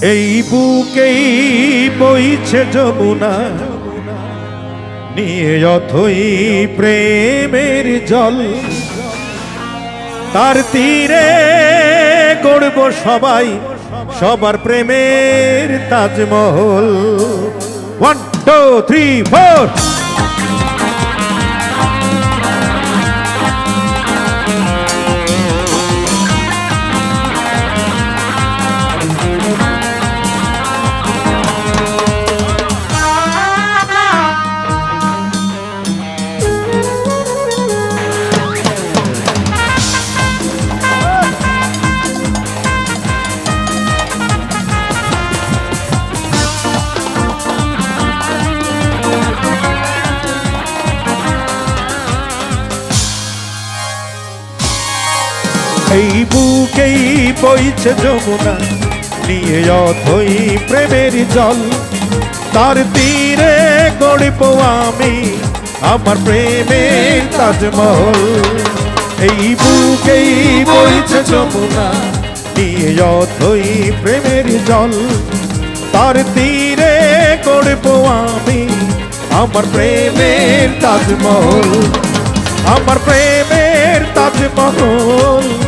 এই বুকেই বইছে যমুনা। নিয়ে অথই প্রেমের জল। তার তীরে গড়ব সবাই, সবার প্রেমের Taj Mahal. One two three four এই বুকেই বইছে যমুনা, নিয়ে অথই প্রেমের জল। তার তীরে গড়ব আমি আমার প্রেমের তাজমহল। এই বুকেই বইছে যমুনা, নিয়ে অথই প্রেমের জল। তার তীরে গড়ব আমি আমার প্রেমের তাজমহল। আমার প্রেমের তাজমহল।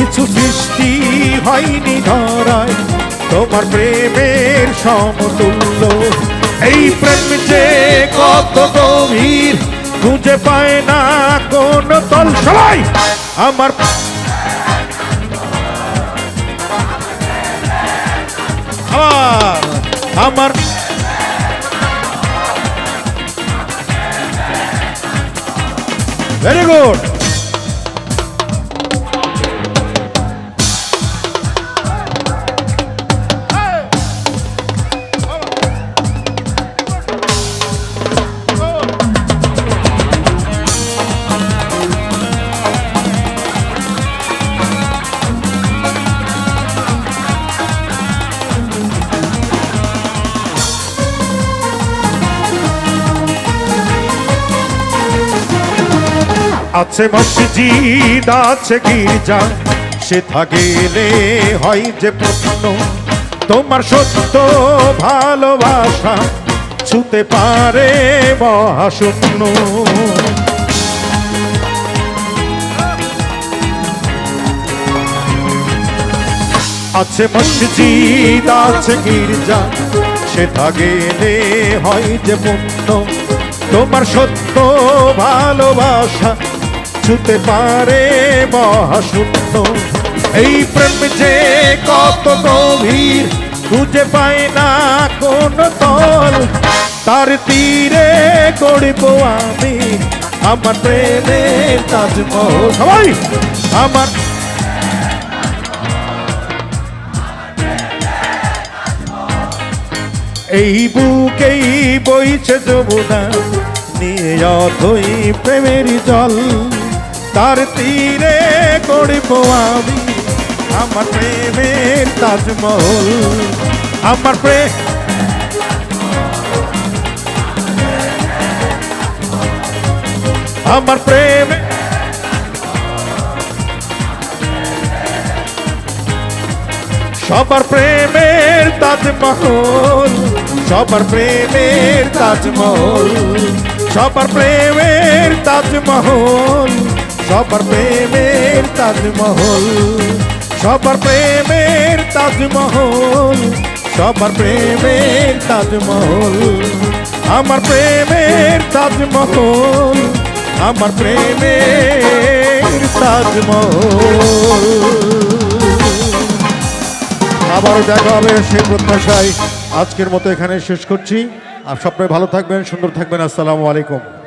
কিছু সৃষ্টি হয়নি ধরায়। তোমার প্রেমের সমতুল্য। এই প্রেম যে কত গভীর, খুঁজে পায় না কোন তল সবাই, আমার আমার ভেরি গুড আছে মসজিদ, আছে গির্জা সেথা গেলে হয় যে প্রশ্ন, তোমার সত্য ভালোবাসা ছুতে পারে মহাশূন্য। আছে মসজিদ, আছে গির্জা সেথা গেলে হয় যে পুণ্য তোমার সত্য ভালোবাসা ছুতে পারে মহাশূন্য। এই প্রেম যে কত গভীর, খুঁজে পায় না কোন তল তার তীরে গড়ব আমি, আমার প্রেমের তাজমহল। সবাই, আমার এই বুকেই বইছে যমুনা, নিয়ে অথই প্রেমের জল। তার তীরে গড়ব আমি আমার প্রেমের তাজমহল আমার প্রেম আমার প্রেম সবার প্রেমের তাজমহল সবার প্রেমের তাজমহল সবার প্রেমের তাজমহল সবার প্রেমের তাজমহল, সবার প্রেমের তাজমহল, সবার প্রেমের তাজমহল। আমার প্রেমের তাজমহল, আমার প্রেমের তাজমহল। আবারও দেখা হবে সেই প্রত্যাশায়। আজকের মতো এখানে শেষ করছি। আর সবাই ভালো থাকবেন, সুন্দর থাকবেন। আসসালামু আলাইকুম।